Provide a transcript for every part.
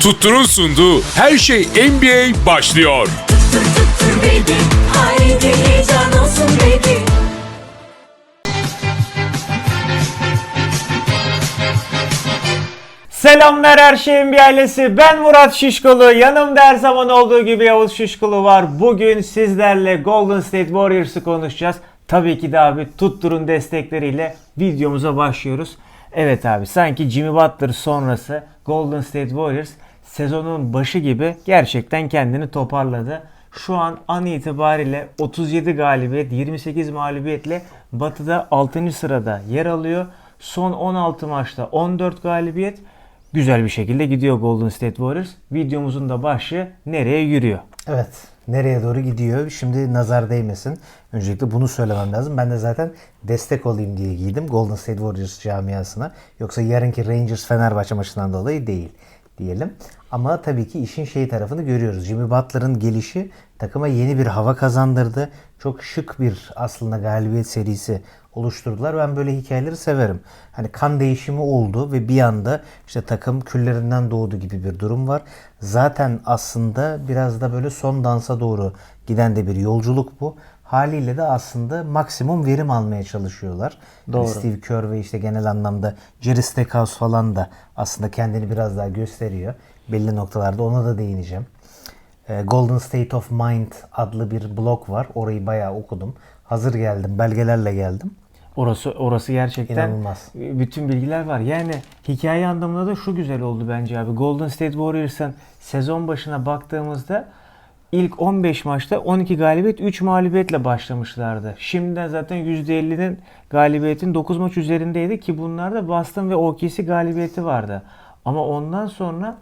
Tuttur'un sunduğu Her Şey NBA başlıyor. Tuttur baby Haydi heyecan olsun baby Selamlar her şeyin bir ailesi. Ben Murat Şişkolu. Yanımda her zaman olduğu gibi Yavuz Şişkolu var. Bugün sizlerle Golden State Warriors'ı konuşacağız. Tabii ki de abi tutturun destekleriyle videomuza başlıyoruz. Evet abi sanki Jimmy Butler sonrası Golden State Warriors sezonun başı gibi gerçekten kendini toparladı. Şu an an itibariyle 37 galibiyet, 28 mağlubiyetle Batı'da 6. sırada yer alıyor. Son 16 maçta 14 galibiyet. Güzel bir şekilde gidiyor Golden State Warriors. Videomuzun da başlığı nereye yürüyor? Evet. Nereye doğru gidiyor? Şimdi nazar değmesin. Öncelikle bunu söylemem lazım. Ben de zaten destek olayım diye giydim Golden State Warriors camiasına. Yoksa yarınki Rangers Fenerbahçe maçından dolayı değil diyelim. Ama tabii ki işin şey tarafını görüyoruz. Jimmy Butler'ın gelişi takıma yeni bir hava kazandırdı. Çok şık bir aslında galibiyet serisi oluşturdular. Ben böyle hikayeleri severim. Hani kan değişimi oldu ve bir anda işte takım küllerinden doğdu gibi bir durum var. Zaten aslında biraz da böyle son dansa doğru giden de bir yolculuk bu. Haliyle de aslında maksimum verim almaya çalışıyorlar. Yani Doğru. Steve Kerr ve işte genel anlamda Jerry Stackhouse falan da aslında kendini biraz daha gösteriyor. Belli noktalarda ona da değineceğim. Ee, Golden State of Mind adlı bir blog var. Orayı bayağı okudum. Hazır geldim. Belgelerle geldim. Orası orası gerçekten İnanılmaz. bütün bilgiler var. Yani hikaye anlamında da şu güzel oldu bence abi. Golden State Warriors'ın sezon başına baktığımızda ilk 15 maçta 12 galibiyet 3 mağlubiyetle başlamışlardı. Şimdiden zaten %50'nin galibiyetin 9 maç üzerindeydi ki bunlarda Boston ve OKC galibiyeti vardı. Ama ondan sonra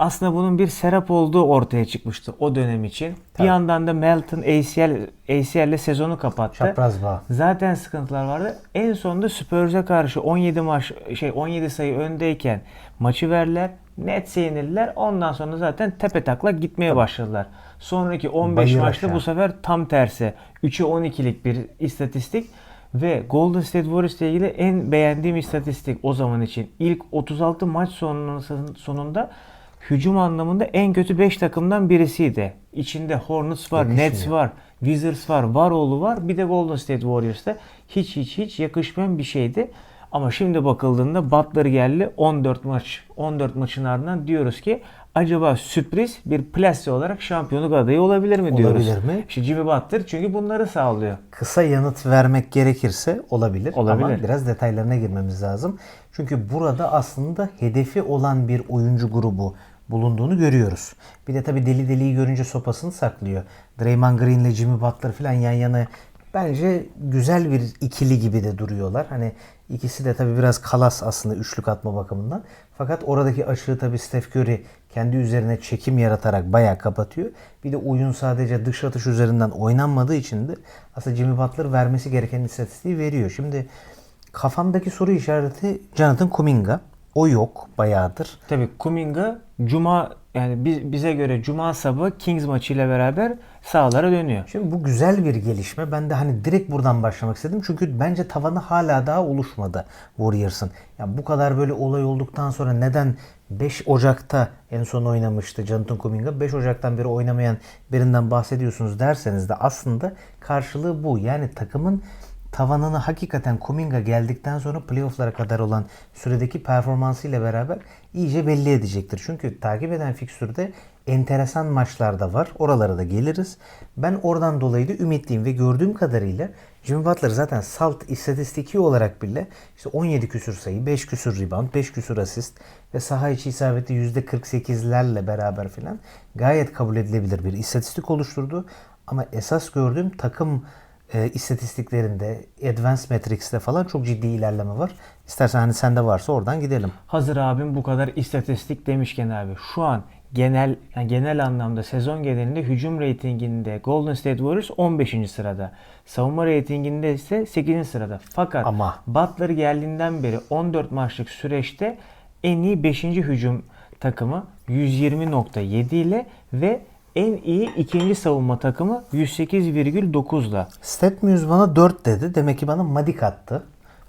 aslında bunun bir serap olduğu ortaya çıkmıştı o dönem için. Bir yandan da Melton ACL ACL ile sezonu kapattı. Çapraz bağ. Zaten sıkıntılar vardı. En sonunda Spurs'a karşı 17 maç şey 17 sayı öndeyken maçı verdiler. Net yenildiler. Ondan sonra zaten tepe taklak gitmeye başladılar. Sonraki 15 Bayır maçta aşağı. bu sefer tam tersi. 3'e 12'lik bir istatistik ve Golden State Warriors ile ilgili en beğendiğim istatistik o zaman için. ilk 36 maç sonunun- sonunda hücum anlamında en kötü 5 takımdan birisiydi. İçinde Hornets var, Yakışmıyor. Nets var, Wizards var, Varoğlu var. Bir de Golden State Warriors'ta hiç hiç hiç yakışmayan bir şeydi. Ama şimdi bakıldığında Butler geldi 14 maç 14 maçın ardından diyoruz ki acaba sürpriz bir plase olarak şampiyonluk adayı olabilir mi diyoruz. Olabilir mi? İşte Jimmy Butler çünkü bunları sağlıyor. Kısa yanıt vermek gerekirse olabilir. Olabilir. Ama biraz detaylarına girmemiz lazım. Çünkü burada aslında hedefi olan bir oyuncu grubu bulunduğunu görüyoruz. Bir de tabii deli deliyi görünce sopasını saklıyor. Draymond Green ile Jimmy Butler falan yan yana bence güzel bir ikili gibi de duruyorlar. Hani ikisi de tabii biraz kalas aslında üçlük atma bakımından. Fakat oradaki açığı tabii Steph Curry kendi üzerine çekim yaratarak bayağı kapatıyor. Bir de oyun sadece dış atış üzerinden oynanmadığı için de aslında Jimmy Butler vermesi gereken istatistiği veriyor. Şimdi kafamdaki soru işareti Jonathan Kuminga. O yok bayağıdır. Tabii Kuminga Cuma yani biz, bize göre Cuma sabahı Kings maçıyla beraber sahalara dönüyor. Şimdi bu güzel bir gelişme. Ben de hani direkt buradan başlamak istedim. Çünkü bence tavanı hala daha oluşmadı Warriors'ın. Ya bu kadar böyle olay olduktan sonra neden 5 Ocak'ta en son oynamıştı Jonathan Kuminga. 5 Ocak'tan beri oynamayan birinden bahsediyorsunuz derseniz de aslında karşılığı bu. Yani takımın tavanını hakikaten Kuminga geldikten sonra playofflara kadar olan süredeki performansıyla beraber iyice belli edecektir. Çünkü takip eden fikstürde enteresan maçlar da var. Oralara da geliriz. Ben oradan dolayı da ümitliyim ve gördüğüm kadarıyla Jimmy Butler zaten salt istatistiki olarak bile işte 17 küsür sayı, 5 küsür rebound, 5 küsür asist ve saha içi isabeti %48'lerle beraber filan gayet kabul edilebilir bir istatistik oluşturdu. Ama esas gördüğüm takım e, istatistiklerinde, Advanced Matrix'te falan çok ciddi ilerleme var. İstersen hani sende varsa oradan gidelim. Hazır abim bu kadar istatistik demişken abi şu an genel yani genel anlamda sezon genelinde hücum reytinginde Golden State Warriors 15. sırada. Savunma reytinginde ise 8. sırada. Fakat Ama- Butler geldiğinden beri 14 maçlık süreçte en iyi 5. hücum takımı 120.7 ile ve en iyi ikinci savunma takımı 108,9 ile. Statmuse bana 4 dedi. Demek ki bana Madik attı.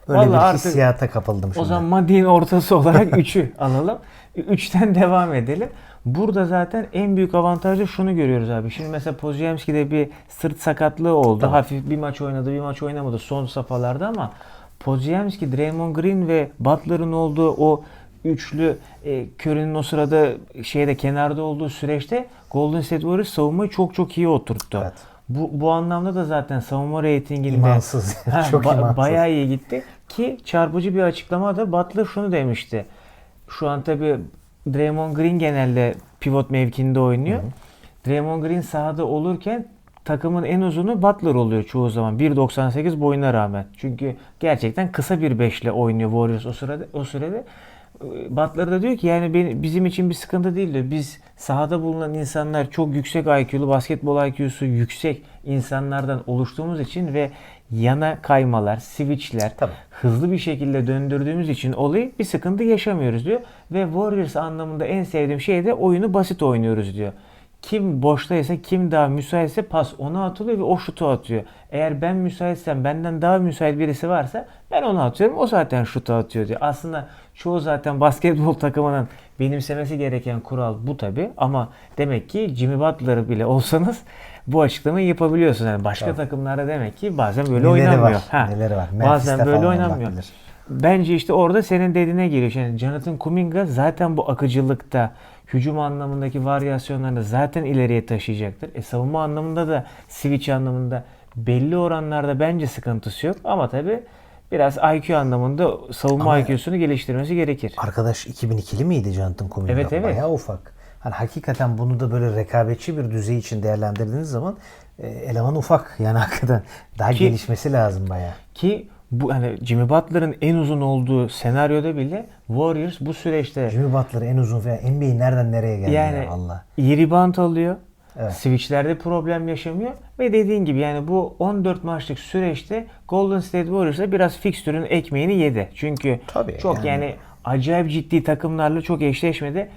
Öyle Vallahi bir artık- hissiyata kapıldım O şimdi. zaman Madi'nin ortası olarak 3'ü alalım. Üçten devam edelim. Burada zaten en büyük avantajı şunu görüyoruz abi. Şimdi mesela Podziemski'de bir sırt sakatlığı oldu. Hafif bir maç oynadı, bir maç oynamadı son safhalarda ama Podziemski, Draymond Green ve Butler'ın olduğu o üçlü e, Curry'nin o sırada şeyde kenarda olduğu süreçte Golden State Warriors savunmayı çok çok iyi oturttu. Evet. Bu, bu anlamda da zaten savunma reytinginde İmansız. Ha, Çok ba- imansız. Bayağı iyi gitti ki çarpıcı bir açıklamada Butler şunu demişti. Şu an tabi Draymond Green genelde pivot mevkinde oynuyor. Draymond Green sahada olurken takımın en uzunu Butler oluyor çoğu zaman 1.98 boyuna rağmen. Çünkü gerçekten kısa bir beşle oynuyor Warriors o sırada o sürede. Butler da diyor ki yani benim, bizim için bir sıkıntı değil diyor. Biz sahada bulunan insanlar çok yüksek IQ'lu, basketbol IQ'su yüksek insanlardan oluştuğumuz için ve yana kaymalar, switchler Tabii. hızlı bir şekilde döndürdüğümüz için olayı bir sıkıntı yaşamıyoruz diyor. Ve Warriors anlamında en sevdiğim şey de oyunu basit oynuyoruz diyor. Kim boştaysa, kim daha müsaitse pas ona atılıyor ve o şutu atıyor. Eğer ben müsaitsem, benden daha müsait birisi varsa ben onu atıyorum. O zaten şutu atıyor diyor. Aslında çoğu zaten basketbol takımının benimsemesi gereken kural bu tabi. Ama demek ki Jimmy Butler bile olsanız bu açıklamayı yapabiliyorsunuz. Yani başka takımlarda demek ki bazen böyle Neleri oynanmıyor. var, Ha, neleri var. Bazen Memphis'te böyle oynanmıyor. Bence işte orada senin dediğine giriyor. Yani Jonathan Kuminga zaten bu akıcılıkta, hücum anlamındaki varyasyonlarını zaten ileriye taşıyacaktır. E savunma anlamında da, switch anlamında belli oranlarda bence sıkıntısı yok. Ama tabi biraz IQ anlamında savunma Ama- IQ'sunu geliştirmesi gerekir. Arkadaş 2002'li miydi Jonathan Kuminga? Evet, evet. Bayağı ufak. Hani hakikaten bunu da böyle rekabetçi bir düzey için değerlendirdiğiniz zaman e, eleman ufak. Yani hakikaten daha Ki- gelişmesi lazım bayağı. Ki bu hani Jimmy Butler'ın en uzun olduğu senaryoda bile Warriors bu süreçte Jimmy Butler en uzun falan NBA nereden nereye geldi Yani ya Allah. iyi rebound alıyor. Evet. Switchlerde problem yaşamıyor. Ve dediğin gibi yani bu 14 maçlık süreçte Golden State Warriors'a biraz fikstürün ekmeğini yedi. Çünkü Tabii çok yani. yani. acayip ciddi takımlarla çok eşleşmedi.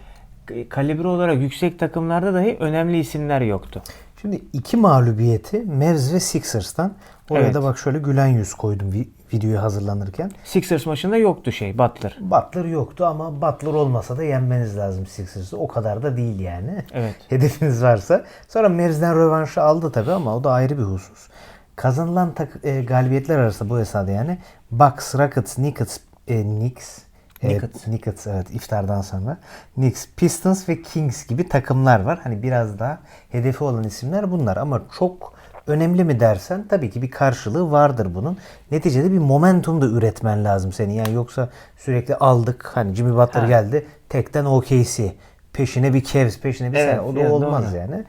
Kalibre olarak yüksek takımlarda dahi önemli isimler yoktu. Şimdi iki mağlubiyeti Mavs ve Sixers'tan. Oraya Evet. da bak şöyle gülen yüz koydum vi- videoyu hazırlanırken. Sixers maçında yoktu şey Butler. Butler yoktu ama Butler olmasa da yenmeniz lazım Sixers'ı. O kadar da değil yani. Evet. Hedefiniz varsa. Sonra Mavs'den rövanşı aldı tabii ama o da ayrı bir husus. Kazanılan tak- e, galibiyetler arasında bu esnada yani Bucks, Rockets, Knicks, e, Knicks, e, Knicks. Knicks evet iftardan sonra. Knicks, Pistons ve Kings gibi takımlar var. Hani biraz daha hedefi olan isimler bunlar ama çok önemli mi dersen tabii ki bir karşılığı vardır bunun. Neticede bir momentum da üretmen lazım senin. Yani yoksa sürekli aldık hani Jimmy Butler Ha. geldi tekten OKC peşine bir Cavs peşine bir Evet, sen o da yani olmaz doğru. yani.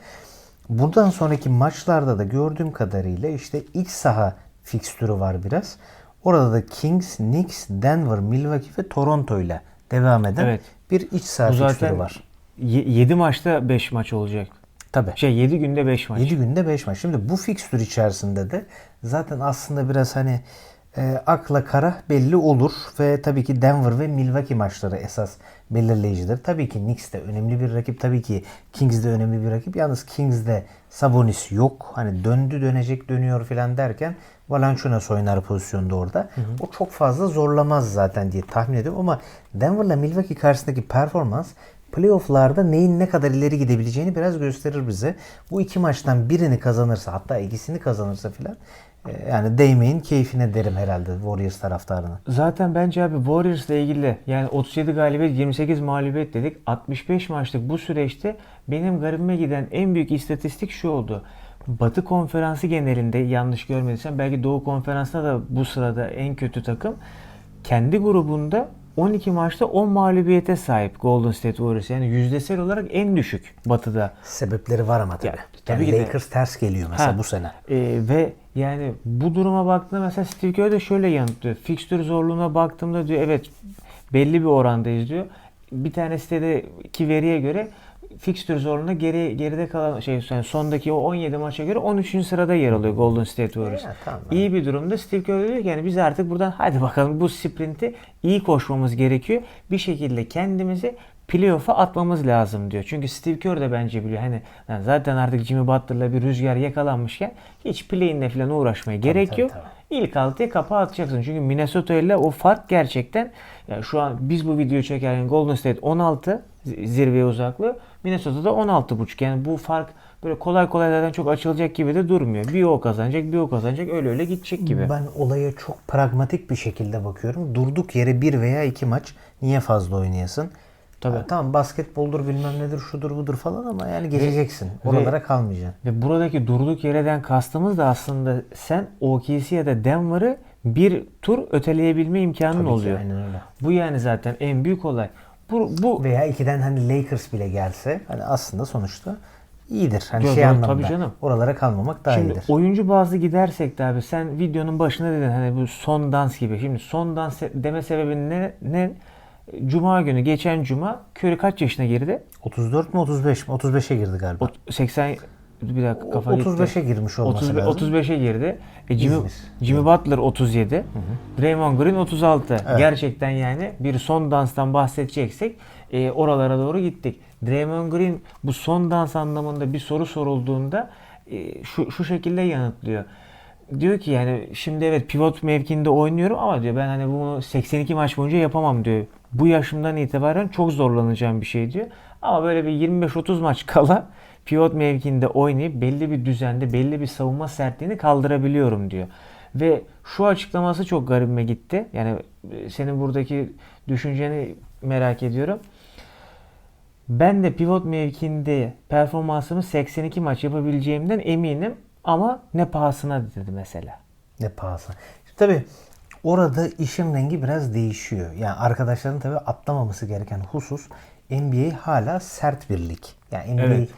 Buradan sonraki maçlarda da gördüğüm kadarıyla işte iç saha fikstürü var biraz. Orada da Kings, Knicks, Denver, Milwaukee ve Toronto ile devam eden Evet. bir iç saha fikstürü var. 7 maçta 5 maç olacak. Tabii. Şey 7 günde 5 maç. 7 günde 5 maç. Şimdi bu fikstür içerisinde de zaten aslında biraz hani e, akla kara belli olur ve tabii ki Denver ve Milwaukee maçları esas belirleyicidir. Tabii ki Knicks de önemli bir rakip. Tabii ki Kings de önemli bir rakip. Yalnız Kings'de Sabonis yok. Hani döndü dönecek dönüyor falan derken Valanciunas oynar pozisyonda orada. O çok fazla zorlamaz zaten diye tahmin ediyorum ama Denver'la Milwaukee karşısındaki performans playofflarda neyin ne kadar ileri gidebileceğini biraz gösterir bize. Bu iki maçtan birini kazanırsa hatta ikisini kazanırsa filan e, yani değmeyin keyfine derim herhalde Warriors taraftarına. Zaten bence abi Warriors ile ilgili yani 37 galibiyet 28 mağlubiyet dedik. 65 maçlık bu süreçte benim garibime giden en büyük istatistik şu oldu. Batı konferansı genelinde yanlış görmediysem belki Doğu konferansında da bu sırada en kötü takım. Kendi grubunda 12 maçta 10 mağlubiyete sahip Golden State Warriors. Yani yüzdesel olarak en düşük Batı'da. Sebepleri var ama tabii. Ya, tabii yani ki de. Lakers ters geliyor mesela Ha, bu sene. e, ve yani bu duruma baktığında mesela Steve Kerr de şöyle yanıtlıyor. Fixture zorluğuna baktığımda diyor evet belli bir orandayız diyor. Bir tane sitedeki veriye göre fixture zorluğunda geri geride kalan şey yani sondaki o 17 maça göre 13. sırada yer alıyor Golden State Warriors. Ya, tamam. İyi bir durumda Steve Kerr diyor ki yani biz artık buradan hadi bakalım bu sprinti iyi koşmamız gerekiyor. Bir şekilde kendimizi playoff'a atmamız lazım diyor. Çünkü Steve Kerr de bence biliyor. Hani yani zaten artık Jimmy Butler'la bir rüzgar yakalanmışken hiç play'inle falan uğraşmaya gerek tabii, yok. tabii. İlk altıya kapağı atacaksın. Çünkü Minnesota ile o fark gerçekten yani şu an biz bu videoyu çekerken Golden State 16 zi- zirveye uzaklığı. Minnesota'da 16.5. Yani bu fark böyle kolay kolay zaten çok açılacak gibi de durmuyor. Bir o kazanacak, bir o kazanacak. Öyle öyle gidecek gibi. Ben olaya çok pragmatik bir şekilde bakıyorum. Durduk yere bir veya iki maç niye fazla oynayasın? Tabii. Ha, tamam basketboldur bilmem nedir şudur budur falan ama yani geçeceksin. Oralara kalmayacaksın. Ve buradaki durduk yereden kastımız da aslında sen OKC ya da Denver'ı bir tur öteleyebilme imkanın Tabii ki, oluyor. aynen öyle. Bu yani zaten en büyük olay. Bu, bu Veya ikiden hani Lakers bile gelse hani aslında sonuçta iyidir. Hani Yok, şey anlamda. tabii canım. Oralara kalmamak daha Şimdi iyidir. oyuncu bazlı gidersek de abi sen videonun başında dedin hani bu son dans gibi. Şimdi son dans deme sebebin ne? ne? Cuma günü geçen cuma Curry kaç yaşına girdi? 34 mi 35 mi? 35'e girdi galiba. Ot- 80 bir dakika kafa O- gitti. 35'e girmiş olması 30 lazım. 35'e girdi. E Jimmy, İzmir. Jimmy Butler 37. Draymond Green 36. Gerçekten yani bir son danstan bahsedeceksek e, oralara doğru gittik. Draymond Green bu son dans anlamında bir soru sorulduğunda e, şu, şu şekilde yanıtlıyor. Diyor ki yani şimdi evet pivot mevkinde oynuyorum ama diyor ben hani bunu 82 maç boyunca yapamam diyor. Bu yaşımdan itibaren çok zorlanacağım bir şey diyor. Ama böyle bir 25-30 maç kala pivot mevkinde oynayıp belli bir düzende, belli bir savunma sertliğini kaldırabiliyorum diyor. Ve şu açıklaması çok garibime gitti. Yani e, senin buradaki düşünceni merak ediyorum. Ben de pivot mevkinde performansımı 82 maç yapabileceğimden eminim ama ne pahasına dedi mesela. Ne pahası. İşte tabii orada işin rengi biraz değişiyor. Yani arkadaşların tabii atlamaması gereken husus NBA hala sert bir lig. Yani NBA Evet.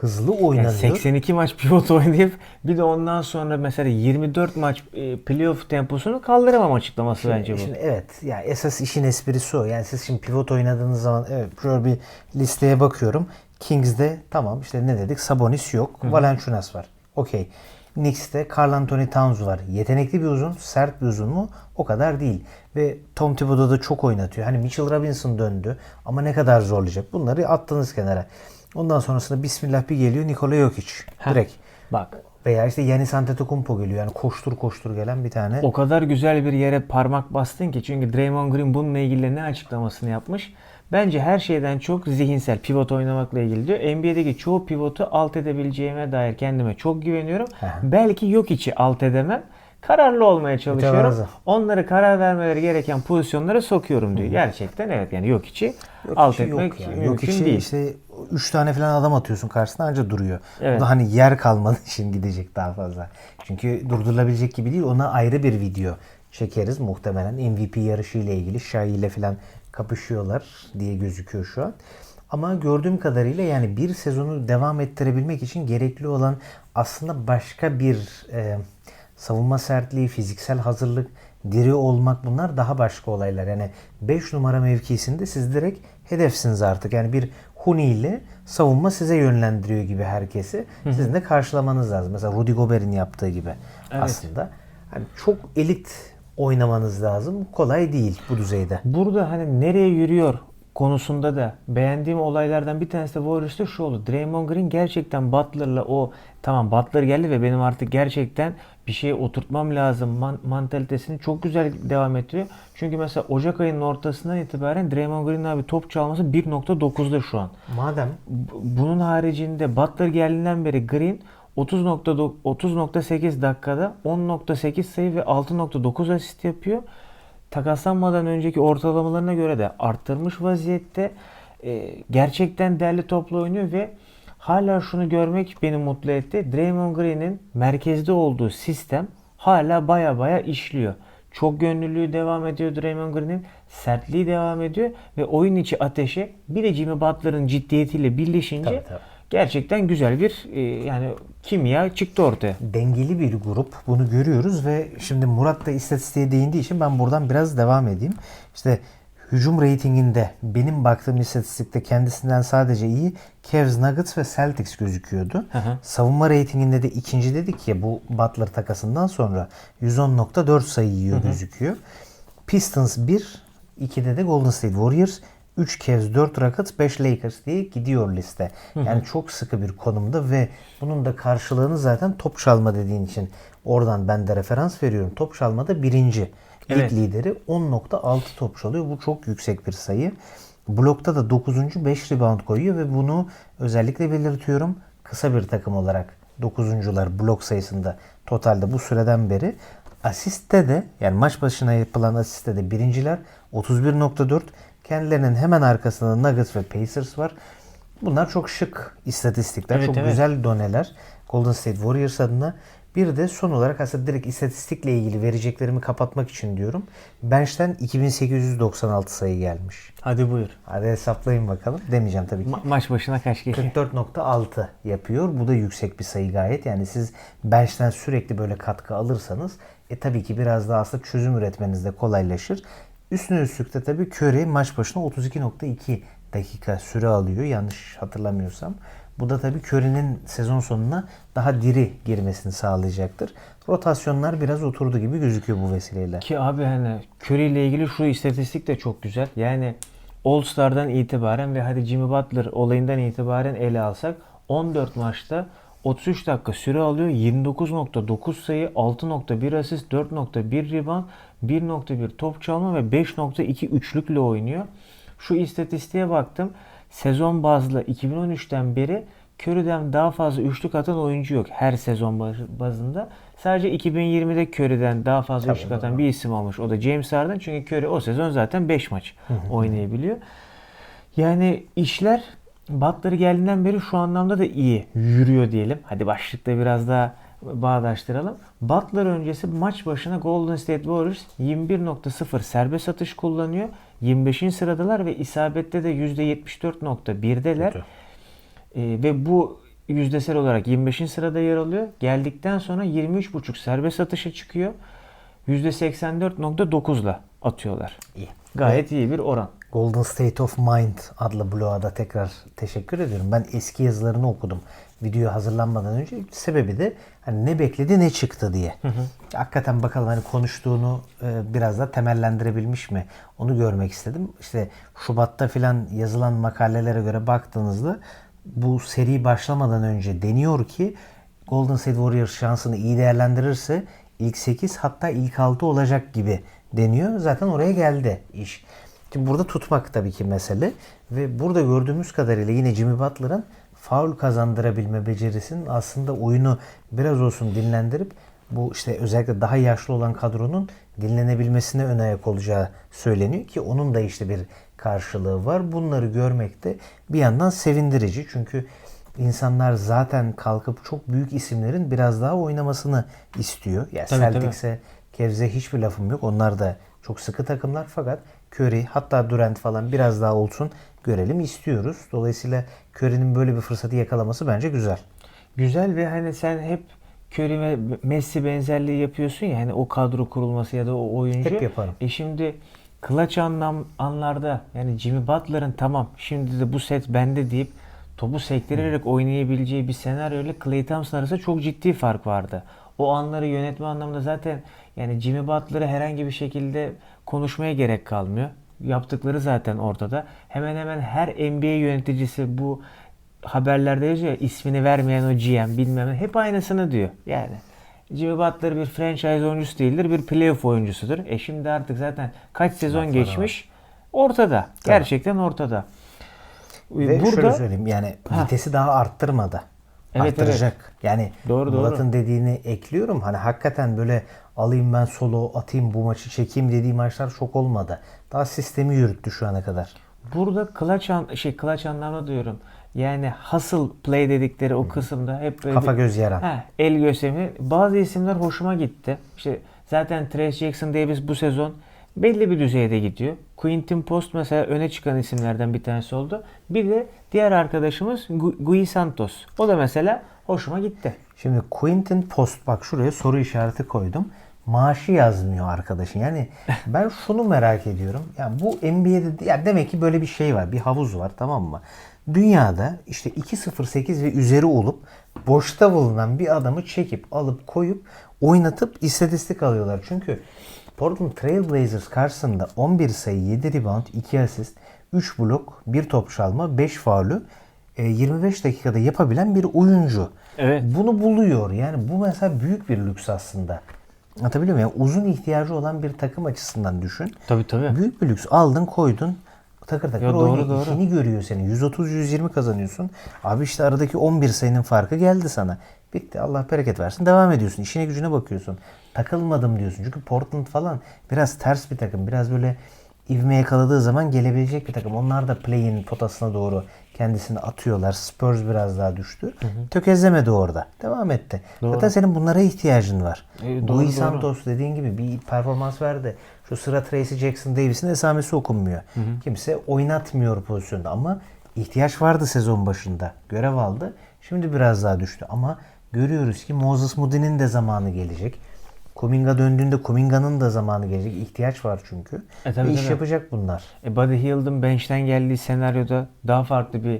Hızlı Yani oynanıyor. 82 maç pivot oynayıp bir de ondan sonra mesela 24 maç e, playoff temposunu kaldıramam açıklaması bence bu. Şimdi evet ya esas işin esprisi o. Yani siz şimdi pivot oynadığınız zaman evet şöyle bir listeye bakıyorum. Kings'de tamam işte ne dedik? Sabonis yok. Valanciunas var. Okey. Knicks'te Karl Anthony Towns var. Yetenekli bir uzun, sert bir uzun mu? O kadar değil. Ve Tom Thibodeau da çok oynatıyor. Hani Mitchell Robinson döndü ama ne kadar zorlayacak? Bunları attınız kenara. Ondan sonrasında Bismillah bir geliyor Nikola Jokic. Direkt. Bak Veya işte Yanis Antetokounmpo geliyor. Yani koştur koştur gelen bir tane. o kadar güzel bir yere parmak bastın ki çünkü Draymond Green bununla ilgili ne açıklamasını yapmış? Bence her şeyden çok zihinsel pivot oynamakla ilgili diyor. NBA'deki çoğu pivotu alt edebileceğime dair kendime çok güveniyorum. Aha. Belki yok içi alt edemem. Kararlı olmaya çalışıyorum. Mütevazı. Onları karar vermeleri gereken pozisyonlara sokuyorum diyor. Gerçekten evet yani yok içi Yok alt içi etmek yok yani. mümkün Yok içi değil. işte 3 tane falan adam atıyorsun karşısına anca duruyor. Evet. O da hani yer kalmadığı için gidecek daha fazla. Çünkü durdurulabilecek gibi değil. Ona ayrı bir video çekeriz muhtemelen. MVP yarışı ile ilgili Shai ile falan kapışıyorlar diye gözüküyor şu an. Ama gördüğüm kadarıyla yani bir sezonu devam ettirebilmek için gerekli olan aslında başka bir e, savunma sertliği, fiziksel hazırlık, diri olmak bunlar daha başka olaylar. Yani 5 numara mevkisinde siz direkt hedefsiniz artık. Yani bir Huni ile savunma size yönlendiriyor gibi herkesi. Sizin de karşılamanız lazım. Mesela Rudy Gobert'in yaptığı gibi aslında. Hani çok elit oynamanız lazım. Kolay değil bu düzeyde. Burada hani nereye yürüyor konusunda da beğendiğim olaylardan bir tanesi de Warriors'ta şu oldu. Draymond Green gerçekten Butler'la o tamam Butler geldi ve benim artık gerçekten bir şeye oturtmam lazım man- mantalitesini çok güzel devam ettiriyor. Çünkü mesela Ocak ayının ortasından itibaren Draymond Green abi top çalması 1.9'da şu an. Madem Bunun haricinde Butler geldiğinden beri Green 30.9 30.8 dakikada 10.8 sayı ve 6.9 asist yapıyor. Takaslanmadan önceki ortalamalarına göre de arttırmış vaziyette. Ee, gerçekten değerli toplu oynuyor ve hala şunu görmek beni mutlu etti. Draymond Green'in merkezde olduğu sistem hala baya baya işliyor. Çok gönüllülüğü devam ediyor Draymond Green'in. Sertliği devam ediyor ve oyun içi ateşi bir de Jimmy Butler'ın ciddiyetiyle birleşince Tabii, tabii. Gerçekten güzel bir e, yani kimya çıktı ortaya. dengeli bir grup. Bunu görüyoruz ve şimdi Murat da istatistiğe değindiği için ben buradan biraz devam edeyim. İşte hücum reytinginde benim baktığım istatistikte kendisinden sadece iyi Cavs, Nuggets ve Celtics gözüküyordu. hı. Savunma reytinginde de ikinci dedik ya bu Butler takasından sonra 110.4 sayı yiyor gözüküyor. Pistons 1, 2'de de Golden State Warriors 3 Cavs, 4 Rockets, 5 Lakers diye gidiyor liste. Yani çok sıkı bir konumda ve bunun da karşılığını zaten top çalma dediğin için oradan ben de referans veriyorum. Top çalmada birinci. Lig Evet. lideri 10.6 top çalıyor. Bu çok yüksek bir sayı. Blokta da 9. 5 rebound koyuyor ve bunu özellikle belirtiyorum. Kısa bir takım olarak 9'uncular blok sayısında totalde bu süreden beri asiste de yani maç başına yapılan asiste de birinciler 31.4 kendilerinin hemen arkasında Nuggets ve Pacers var. Bunlar çok şık istatistikler, Evet, çok evet. güzel doneler Golden State Warriors adına. Bir de son olarak aslında direkt istatistikle ilgili vereceklerimi kapatmak için diyorum. Bench'ten 2896 sayı gelmiş. Hadi buyur. Hadi hesaplayın bakalım. Demeyeceğim tabii ki. Ma- maç başına kaç geliyor? 44.6 yapıyor. Bu da yüksek bir sayı gayet. Yani siz bench'ten sürekli böyle katkı alırsanız e tabii ki biraz daha aslında çözüm üretmeniz de kolaylaşır. Üstüne üstlük de tabii Curry maç başına 32.2 dakika süre alıyor yanlış hatırlamıyorsam. Bu da tabii Curry'nin sezon sonuna daha diri girmesini sağlayacaktır. Rotasyonlar biraz oturdu gibi gözüküyor bu vesileyle. Ki abi hani Curry ile ilgili şu istatistik de çok güzel. Yani All Star'dan itibaren ve hadi Jimmy Butler olayından itibaren ele alsak 14 maçta 33 dakika süre alıyor. 29.9 sayı, 6.1 asist, 4.1 rebound, 1.1 top çalma ve 5.2 üçlükle oynuyor. Şu istatistiğe baktım. Sezon bazlı 2013'ten beri Curry'den daha fazla üçlük atan oyuncu yok her sezon baz- bazında. Sadece 2020'de Curry'den daha fazla üçlük atan bir isim olmuş. O da James Harden. Çünkü Curry o sezon zaten 5 maç oynayabiliyor. Yani işler Butler geldiğinden beri şu anlamda da iyi yürüyor diyelim. Hadi başlıkta biraz daha bağdaştıralım. Butler öncesi maç başına Golden State Warriors 21.0 serbest atış kullanıyor. 25. sıradalar ve isabette de %74.1'deler. Kötü. Ee, ve bu yüzdesel olarak 25. sırada yer alıyor. Geldikten sonra 23.5 serbest atışa çıkıyor. %84.9'la atıyorlar. İyi. Gayet iyi bir oran. Golden State of Mind adlı bloğa da tekrar teşekkür ediyorum. Ben eski yazılarını okudum. Video hazırlanmadan önce sebebi de hani ne bekledi ne çıktı diye. Hakikaten bakalım hani konuştuğunu e, biraz da temellendirebilmiş mi? Onu görmek istedim. İşte Şubat'ta filan yazılan makalelere göre baktığınızda bu seri başlamadan önce deniyor ki Golden State Warriors şansını iyi değerlendirirse ilk 8 hatta ilk 6 olacak gibi deniyor. Zaten oraya geldi iş. Şimdi burada tutmak tabii ki mesele ve burada gördüğümüz kadarıyla yine Jimmy Butler'ın faul kazandırabilme becerisinin aslında oyunu biraz olsun dinlendirip bu işte özellikle daha yaşlı olan kadronun dinlenebilmesine ön ayak olacağı söyleniyor ki onun da işte bir karşılığı var. Bunları görmek de bir yandan sevindirici çünkü insanlar zaten kalkıp çok büyük isimlerin biraz daha oynamasını istiyor. Ya tabii. Celtics'e, Cavs'e hiçbir lafım yok. Onlar da çok sıkı takımlar fakat Curry hatta Durant falan biraz daha olsun görelim istiyoruz. Dolayısıyla Curry'nin böyle bir fırsatı yakalaması bence güzel. Güzel ve hani sen hep Curry ve Messi benzerliği yapıyorsun ya hani o kadro kurulması ya da o oyuncu. Hep yaparım. E şimdi clutch anlam anlarda yani Jimmy Butler'ın tamam şimdi de bu set bende deyip topu sektirerek oynayabileceği bir senaryo ile Klay Thompson arasında çok ciddi fark vardı. O anları yönetme anlamında zaten yani Jimmy Butler'ı herhangi bir şekilde konuşmaya gerek kalmıyor. Yaptıkları zaten ortada. Hemen hemen her NBA yöneticisi bu haberlerde yazıyor ya ismini vermeyen o GM bilmem ne hep aynısını diyor. Yani Jimmy Butler bir franchise oyuncusu değildir, bir playoff oyuncusudur. E şimdi artık zaten kaç sezon Lafları geçmiş ortada. Gerçekten ortada. Ve Burada şöyle söyleyeyim yani Ha. vitesi daha arttırmadı. Evet, Arttıracak. Yani Doğru, doğru. Murat'ın dediğini ekliyorum. Hani hakikaten böyle alayım ben solo atayım bu maçı çekeyim dediği maçlar çok olmadı. Daha sistemi yürüttü şu ana kadar. Burada clutch an, şey clutch anlamda diyorum. Yani hustle play dedikleri o kısımda hep böyle Kafa bir- göz yaran. Ha, el gösterimi. Bazı isimler hoşuma gitti. İşte zaten Trace Jackson Davis bu sezon belli bir düzeyde gidiyor. Quinton Post mesela öne çıkan isimlerden bir tanesi oldu. Bir de diğer arkadaşımız Gu- Gui Santos. O da mesela hoşuma gitti. Şimdi Quentin Post bak şuraya soru işareti koydum. Maaşı yazmıyor arkadaşın. Yani ben şunu merak ediyorum. Yani bu NBA'de ya demek ki böyle bir şey var. Bir havuz var tamam mı? Dünyada işte 2.08 ve üzeri olup boşta bulunan bir adamı çekip alıp koyup oynatıp istatistik alıyorlar. Çünkü Portland Trail Blazers karşısında 11 sayı, 7 rebound, 2 asist, 3 blok, 1 top çalma, 5 faulü e, 25 dakikada yapabilen bir oyuncu. Evet. Bunu buluyor. Yani bu mesela büyük bir lüks aslında. Anlatabiliyor muyum? Yani uzun ihtiyacı olan bir takım açısından düşün. Tabii tabii. Büyük bir lüks. Aldın koydun. Takır takır Ya doğru, oynuyor. doğru. İşini görüyor seni. 130-120 kazanıyorsun. Abi işte aradaki 11 sayının farkı geldi sana. Bitti. Allah bereket versin. Devam ediyorsun. İşine gücüne bakıyorsun. Takılmadım diyorsun. Çünkü Portland falan biraz ters bir takım. Biraz böyle ivme yakaladığı zaman gelebilecek bir takım. Onlar da play-in potasına doğru kendisini atıyorlar. Spurs biraz daha düştü. Tökezlemedi orada. Devam etti. Zaten senin bunlara ihtiyacın var. E, doğru, doğru. Santos dediğin gibi bir performans verdi. Şu sıra Tracy Jackson Davis'in esamesi okunmuyor. Kimse oynatmıyor pozisyonda ama ihtiyaç vardı sezon başında. Görev aldı. Şimdi biraz daha düştü ama görüyoruz ki Moses Moody'nin de zamanı gelecek. Kuminga döndüğünde Kuminga'nın da zamanı gelecek. İhtiyaç var çünkü. E, tabii, iş tabii. yapacak bunlar. E, Buddy Hield'ın bench'ten geldiği senaryoda daha farklı bir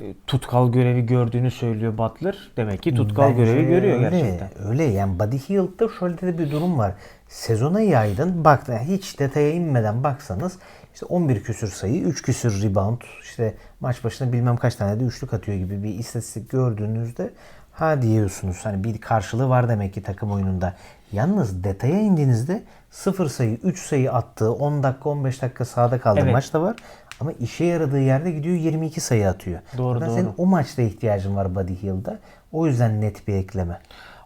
e, tutkal görevi gördüğünü söylüyor Butler. Demek ki tutkal Bence görevi görüyor öyle, gerçekten. Öyle yani Buddy Hield'da şöyle de bir durum var. Sezona yaydın bak hiç detaya inmeden baksanız işte 11 küsür sayı, 3 küsür rebound, işte maç başına bilmem kaç tane de üçlük atıyor gibi bir istatistik gördüğünüzde ha diyorsunuz hani bir karşılığı var demek ki takım oyununda. Yalnız detaya indiğinizde 0 sayı, 3 sayı attığı 10 dakika 15 dakika sahada kaldığı Evet. maç da var. Ama işe yaradığı yerde gidiyor 22 sayı atıyor. Doğru, Zaten doğru. Senin o maçta ihtiyacın var Buddy Hield'a. O yüzden net bir ekleme.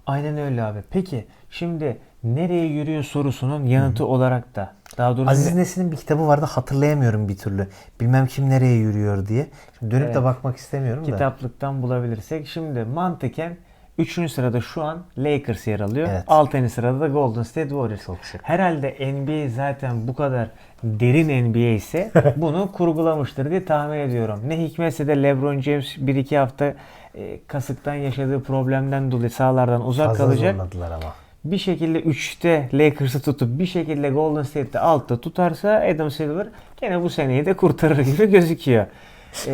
Aynen öyle abi. Peki şimdi nereye yürüyor sorusunun yanıtı olarak da daha doğrusu Aziz Nesin'in bir kitabı vardı hatırlayamıyorum bir türlü. Bilmem kim nereye yürüyor diye. Şimdi dönüp Evet. de bakmak istemiyorum da. kitaplıktan bulabilirsek. Şimdi mantıken 3. sırada şu an Lakers yer alıyor. Evet. 6. sırada da Golden State Warriors. Çok şık. Herhalde NBA zaten bu kadar derin NBA ise bunu kurgulamıştır diye tahmin ediyorum. Ne hikmetse de LeBron James 1-2 hafta e, kasıktan yaşadığı problemden dolayı sahalardan uzak Fazla kalacak. zorladılar ama. Bir şekilde 3'te Lakers'ı tutup bir şekilde Golden State'de altta tutarsa Adam Silver gene bu seneyi de kurtarır gibi gözüküyor. Ee,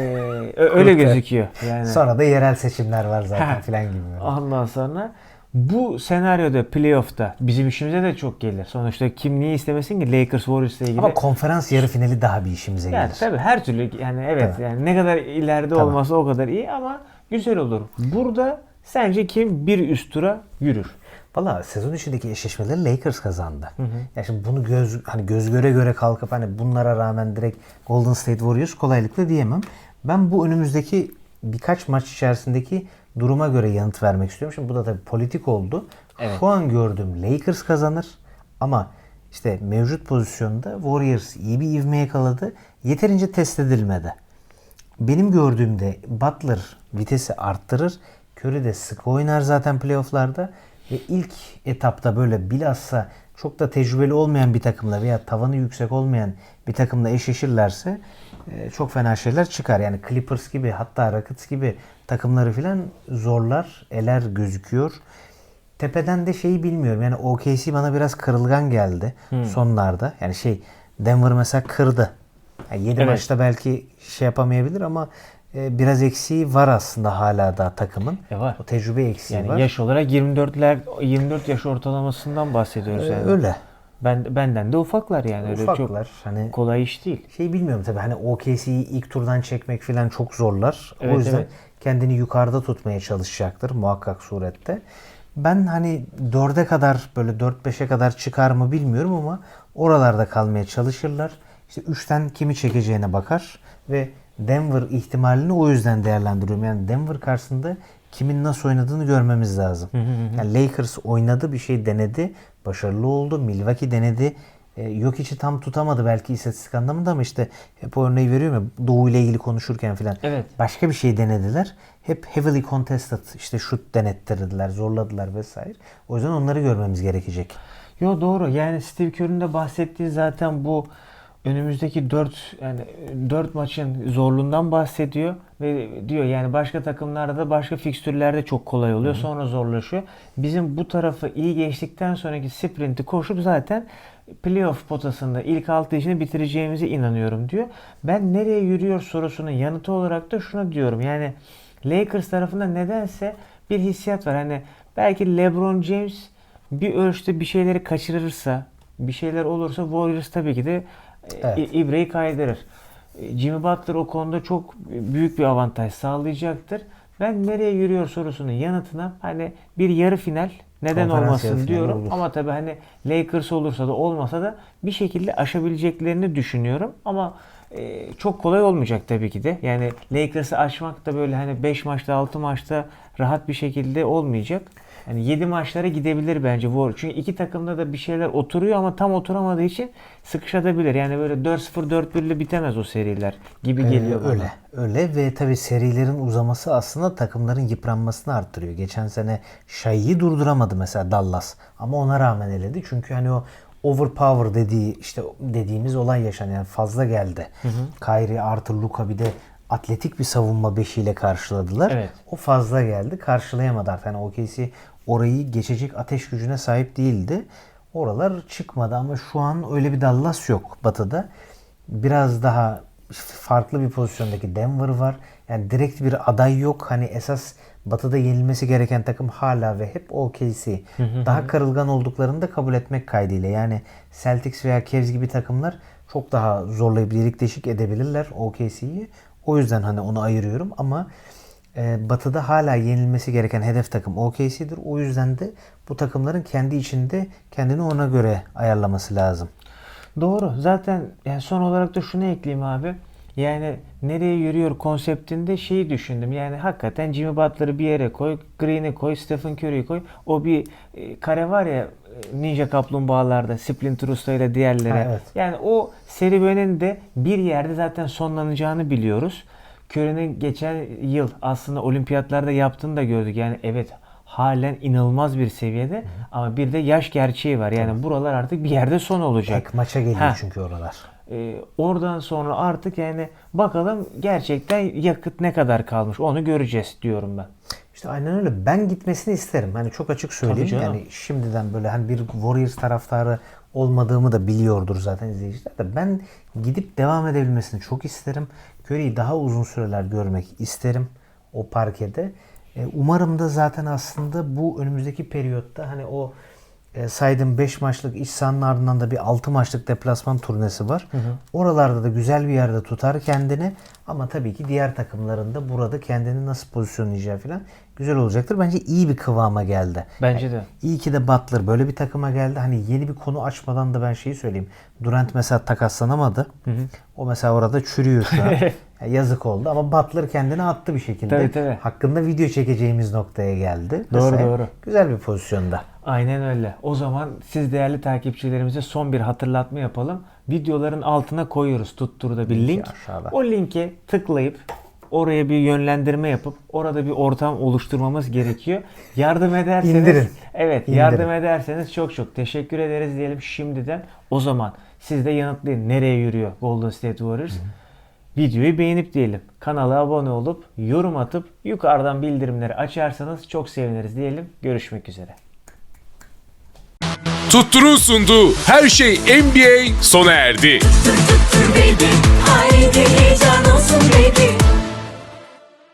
öyle gözüküyor. Yani. Sonra da yerel seçimler var zaten filan gibi. Ondan sonra bu senaryoda playoff'ta bizim işimize de çok gelir. Sonuçta kim niye istemesin ki Lakers Warriors'la ilgili. Ama konferans yarı finali daha bir işimize yani gelir. tabii her türlü yani evet Tabii. yani ne kadar ileride Tabii. olması o kadar iyi ama güzel olur. Burada sence kim bir üst tura yürür? Valla sezon içindeki eşleşmeleri Lakers kazandı. Ya şimdi bunu göz hani göz göre göre kalkıp hani bunlara rağmen direkt Golden State Warriors kolaylıkla diyemem. Ben bu önümüzdeki birkaç maç içerisindeki duruma göre yanıt vermek istiyorum. Şimdi bu da tabii politik oldu. Evet. Şu an gördüğüm Lakers kazanır ama işte mevcut pozisyonda Warriors iyi bir ivme yakaladı. Yeterince test edilmedi. Benim gördüğümde Butler vitesi arttırır. Curry de sık oynar zaten playofflarda. Ve ilk etapta böyle bilhassa çok da tecrübeli olmayan bir takımla veya tavanı yüksek olmayan bir takımla eşleşirlerse e, çok fena şeyler çıkar. Yani Clippers gibi hatta Rockets gibi takımları filan zorlar, eler gözüküyor. Tepeden de şeyi bilmiyorum. Yani OKC bana biraz kırılgan geldi sonlarda. Yani şey Denver mesela kırdı. Yani 7 Evet. maçta belki şey yapamayabilir ama e, biraz eksiği var aslında hala da takımın. E var. O tecrübe eksiği Yani var. yaş olarak 24'ler 24 yaş ortalamasından bahsediyoruz Ee, yani. öyle. Ben benden de ufaklar yani öyle Ufaklar. çok Hani kolay iş değil. şey bilmiyorum tabii hani OKC'yi ilk turdan çekmek falan çok zorlar. Evet, o yüzden evet. kendini yukarıda tutmaya çalışacaktır muhakkak surette. Ben hani 4'e kadar böyle 4-5'e kadar çıkar mı bilmiyorum ama oralarda kalmaya çalışırlar. İşte 3'ten kimi çekeceğine bakar ve Denver ihtimalini o yüzden değerlendiriyorum. Yani Denver karşısında kimin nasıl oynadığını görmemiz lazım. Yani Lakers oynadı bir şey denedi. Başarılı oldu. Milwaukee denedi. E, yok içi tam tutamadı belki istatistik anlamında ama işte hep örneği veriyorum ya Doğu ile ilgili konuşurken filan. Evet. Başka bir şey denediler. Hep heavily contested işte şut denettirdiler, zorladılar vesaire. O yüzden onları görmemiz gerekecek. Yo doğru. Yani Steve Kerr'ün de bahsettiği zaten bu önümüzdeki 4 yani 4 maçın zorluğundan bahsediyor ve diyor yani başka takımlarda başka fikstürlerde çok kolay oluyor. Sonra zorlaşıyor. Bizim bu tarafı iyi geçtikten sonraki sprinti koşup zaten playoff potasında ilk 6 işini bitireceğimize inanıyorum diyor. Ben nereye yürüyor sorusunun yanıtı olarak da şunu diyorum. Yani Lakers tarafında nedense bir hissiyat var. Hani belki LeBron James bir ölçüde bir şeyleri kaçırırsa, bir şeyler olursa Warriors tabii ki de Evet. ibreyi kaydırır. E, Jimmy Butler o konuda çok büyük bir avantaj sağlayacaktır. Ben nereye yürüyor sorusunun yanıtına hani bir yarı final neden Konferans olmasın diyorum. olur. Ama tabii hani Lakers olursa da olmasa da bir şekilde aşabileceklerini düşünüyorum. Ama e, çok kolay olmayacak tabii ki de. Yani Lakers'ı aşmak da böyle hani 5 maçta 6 maçta rahat bir şekilde olmayacak. Yani 7 maçlara gidebilir bence Warriors. Çünkü iki takımda da bir şeyler oturuyor ama tam oturamadığı için sıkışabilir. Yani böyle 4-0 4-1'le bitemez o seriler gibi Ee, geliyor bana. öyle. Öyle ve tabii serilerin uzaması aslında takımların yıpranmasını arttırıyor. Geçen sene Shai'yi durduramadı mesela Dallas. Ama ona rağmen eledi. Çünkü hani o overpower dediği işte dediğimiz olay yaşanıyor. Yani fazla geldi. Kyrie artı Luka bir de atletik bir savunma beşiyle karşıladılar. Evet. O fazla geldi. Karşılayamadı. Yani OKC orayı geçecek ateş gücüne sahip değildi. Oralar çıkmadı ama şu an öyle bir Dallas yok batıda. Biraz daha farklı bir pozisyondaki Denver var. Yani direkt bir aday yok. Hani esas batıda yenilmesi gereken takım hala ve hep OKC. Daha kırılgan olduklarını da kabul etmek kaydıyla. Yani Celtics veya Cavs gibi takımlar çok daha zorlayıp delik deşik edebilirler OKC'yi. O yüzden hani onu ayırıyorum ama e, Batı'da hala yenilmesi gereken hedef takım OKC'dir. O yüzden de bu takımların kendi içinde kendini ona göre ayarlaması lazım. Doğru. Zaten yani son olarak da şunu ekleyeyim abi. Yani nereye yürüyor konseptinde şeyi düşündüm. Yani hakikaten Jimmy Butler'ı bir yere koy, Green'i koy, Stephen Curry'i koy. O bir e, kare var ya e, Ninja Kaplumbağalarda Splinter Usta ile diğerleri. Ha, evet. Yani o serüvenin de bir yerde zaten sonlanacağını biliyoruz. Curry'nin geçen yıl aslında olimpiyatlarda yaptığını da gördük. Yani evet halen inanılmaz bir seviyede ama bir de yaş gerçeği var. Yani buralar artık bir yerde son olacak. Tek maça geliyor Ha. çünkü oralar. Ee, oradan sonra artık yani bakalım gerçekten yakıt ne kadar kalmış onu göreceğiz diyorum ben. İşte aynen öyle. Ben gitmesini isterim. Hani çok açık söyleyeyim. Yani şimdiden böyle hani bir Warriors taraftarı olmadığımı da biliyordur zaten izleyiciler de. Ben gidip devam edebilmesini çok isterim. Curry'i daha uzun süreler görmek isterim o parkede. E, umarım da zaten aslında bu önümüzdeki periyotta hani o e, saydığım 5 maçlık iç sahanın ardından da bir 6 maçlık deplasman turnesi var. Oralarda da güzel bir yerde tutar kendini. Ama tabii ki diğer takımların da burada kendini nasıl pozisyonlayacağı falan güzel olacaktır. Bence iyi bir kıvama geldi. Bence de. İyi ki de Butler böyle bir takıma geldi. Hani yeni bir konu açmadan da ben şeyi söyleyeyim. Durant mesela takaslanamadı. O mesela orada çürüyor şu an. Ya yazık oldu ama Butler kendini attı bir şekilde. Tabii, tabii. Hakkında video çekeceğimiz noktaya geldi. Doğru, Mesela doğru. Güzel bir pozisyonda. Aynen öyle. O zaman siz değerli takipçilerimize son bir hatırlatma yapalım. Videoların altına koyuyoruz tutturda bir link. aşağıda. O linke tıklayıp oraya bir yönlendirme yapıp orada bir ortam oluşturmamız gerekiyor. Yardım ederseniz İndirin. Evet, İndirin. yardım ederseniz çok çok teşekkür ederiz diyelim şimdiden. O zaman siz de yanıtlayın nereye yürüyor Golden State Warriors. Videoyu beğenip diyelim. Kanala abone olup yorum atıp yukarıdan bildirimleri açarsanız çok seviniriz diyelim. Görüşmek üzere. Tutturun sunduğu her şey NBA sona erdi. Tut, tut, baby. Haydi heyecan olsun baby.